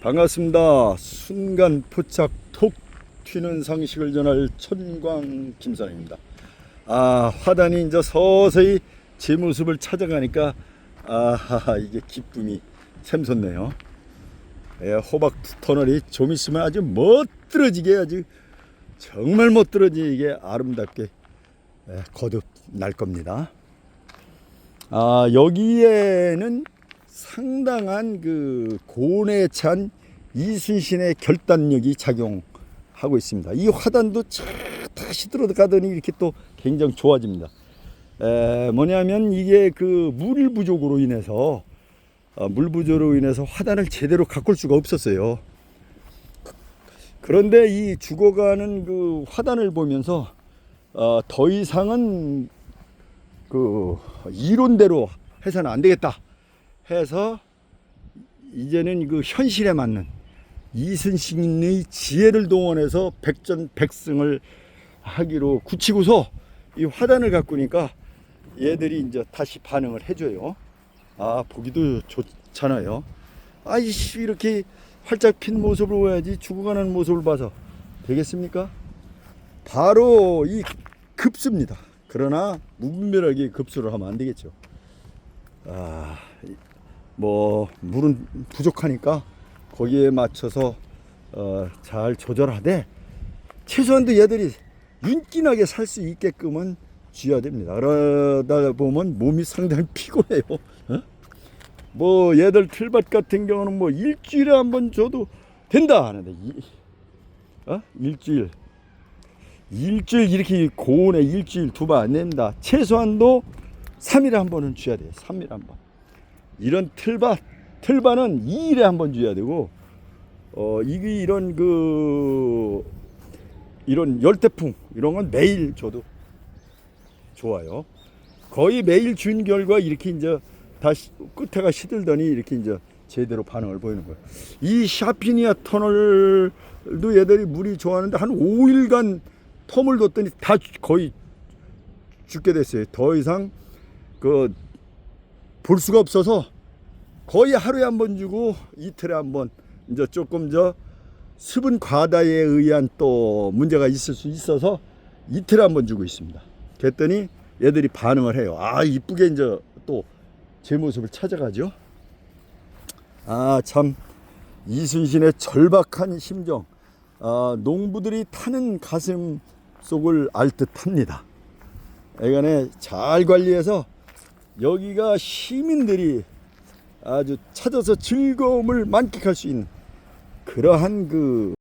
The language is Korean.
반갑습니다. 순간 포착 톡 튀는 상식을 전할 천광 김선입니다. 아 화단이 이제 서서히 제 모습을 찾아가니까 아하 이게 기쁨이 샘솟네요. 예, 호박 터널이 좀 있으면 아주 멋들어지게 아주 정말 멋들어지게 아름답게 예, 거듭 날 겁니다. 아 여기에는 상당한 그 고뇌에 찬 이순신의 결단력이 작용하고 있습니다. 이 화단도 쫙 다시 들어가더니 이렇게 또 굉장히 좋아집니다. 에, 뭐냐면 이게 그 물 부족으로 인해서 어, 물 부족으로 인해서 화단을 제대로 가꿀 수가 없었어요. 그런데 이 죽어가는 그 화단을 보면서 어, 더 이상은 그 이론대로 해서는 안 되겠다 해서 이제는 그 현실에 맞는 이순신의 지혜를 동원해서 백전백승을 하기로 굳히고서 이 화단을 가꾸니까 얘들이 이제 다시 반응을 해줘요. 아 보기도 좋잖아요. 아이씨 이렇게 활짝 핀 모습을 보야지 죽어가는 모습을 봐서 되겠습니까? 바로 이 급수입니다. 그러나 무분별하게 급수를 하면 안 되겠죠. 아, 이- 뭐 물은 부족하니까 거기에 맞춰서 어, 잘 조절하되 최소한도 얘들이 윤기나게 살 수 있게끔은 쥐어야 됩니다. 그러다 보면 몸이 상당히 피곤해요. 어? 뭐 얘들 틀밭 같은 경우는 뭐 일주일에 한 번 줘도 된다 하는데 이, 어? 일주일 일주일 이렇게 고온에 일주일 두 번안 된다. 최소한도 3일에 한 번은 쥐어야 돼요. 3일에 한 번. 이런 틀밭, 틀밭은 2일에 한번 쥐어야 되고, 어, 이게 이런 그, 이런 열대풍, 이런 건 매일 줘도 좋아요. 거의 매일 준 결과 이렇게 이제 다시 끝에가 시들더니 이렇게 이제 제대로 반응을 보이는 거예요. 이 샤피니아 터널도 얘들이 물이 좋아하는데 한 5일간 텀을 뒀더니 다 거의 죽게 됐어요. 더 이상 그 볼 수가 없어서 거의 하루에 한 번 주고 이틀에 한 번 이제 조금 저 수분 과다에 의한 또 문제가 있을 수 있어서 이틀에 한 번 주고 있습니다. 그랬더니 얘들이 반응을 해요. 아 이쁘게 이제 또 제 모습을 찾아가죠. 아 참 이순신의 절박한 심정, 아, 농부들이 타는 가슴 속을 알 듯합니다. 애간에 잘 관리해서 여기가 시민들이 아주 찾아서 즐거움을 만끽할 수 있는 그러한 그